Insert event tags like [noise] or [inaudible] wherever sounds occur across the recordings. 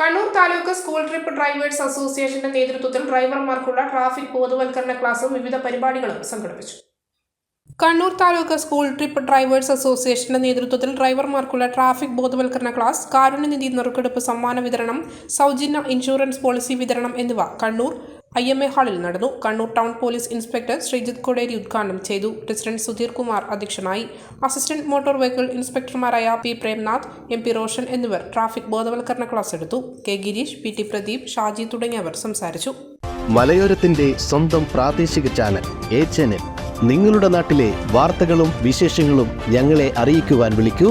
Kannur taluk school trip drivers അസോസിയേഷന്റെ നേതൃത്വത്തിൽ ഡ്രൈവർമാർക്കുള്ള ട്രാഫിക് ബോധവൽക്കരണ ക്ലാസും വിവിധ പരിപാടികളും സംഘടിപ്പിച്ചു. Kannur taluk school trip drivers അസോസിയേഷന്റെ നേതൃത്വത്തിൽ ഡ്രൈവർമാർക്കുള്ള ട്രാഫിക് ബോധവൽക്കരണ ക്ലാസ് കാരുണ്യനിധി നറുക്കെടുപ്പ് സമ്മാന വിതരണം സൗജന്യ ഇൻഷുറൻസ് പോളിസി വിതരണം എന്നിവ കണ്ണൂർ ഐ എം എ ഹാളിൽ നടന്നു. Kannur town police inspector Sreejith Koderi ഉദ്ഘാടനം ചെയ്തു. പ്രസിഡന്റ് സുധീർ കുമാർ അധ്യക്ഷനായി. Assistant motor vehicle ഇൻസ്പെക്ടർമാരായ P Premnath M P Roshan എന്നിവർ ട്രാഫിക് ബോധവൽക്കരണ ക്ലാസ് എടുത്തു. K Girish P T Pradeep Shaji തുടങ്ങിയവർ സംസാരിച്ചു. മലയോരത്തിന്റെ സ്വന്തം പ്രാദേശിക ചാനൽ എ നിങ്ങളുടെ നാട്ടിലെ വാർത്തകളും വിശേഷങ്ങളും ഞങ്ങളെ അറിയിക്കുവാൻ വിളിക്കൂ.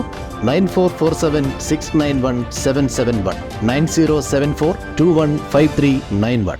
Nine four four seven six nine one seven seven one. Nine zero seven four two one five three nine one.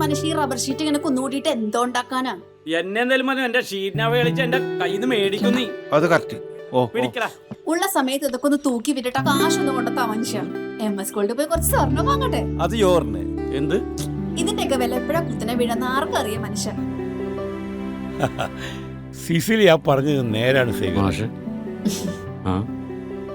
മനുഷ്യ ഈ റബ്ബർ ഷീറ്റ് ഇങ്ങനെ കുന്നുകൂടിയിട്ട് എന്തോ ഉണ്ടാക്കാനാ? എന്നെ എന്തായാലും മതി. എന്റെ ഷീറ്റിനാവ കളിച്ച് എന്റെ കയ്യിൽ നിന്ന് മേടിക്കും നീ. അത് കറക്റ്റ് ഓ ഓ. പിടിക്കടാ ഉള്ള സമയത്ത് ഇതൊക്കെ ഒന്ന് തൂക്കി വിട്ടിട്ട് കാശൊന്നും കൊണ്ടത്താ മനുഷ്യ. എം എസ് ഗോൾഡ് പോയി കുറച്ച് സ്വർണം വാങ്ങട്ടെ? അത് യോറിന്. എന്ത്? ഇതിന്റെയൊക്കെ വില എപ്പോഴാ കുത്തനെ വീഴുന്ന ആർക്കും അറിയാം മനുഷ്യ. സിസിലി ആ പറഞ്ഞത് നേരാണ് സേവ [laughs] ആ?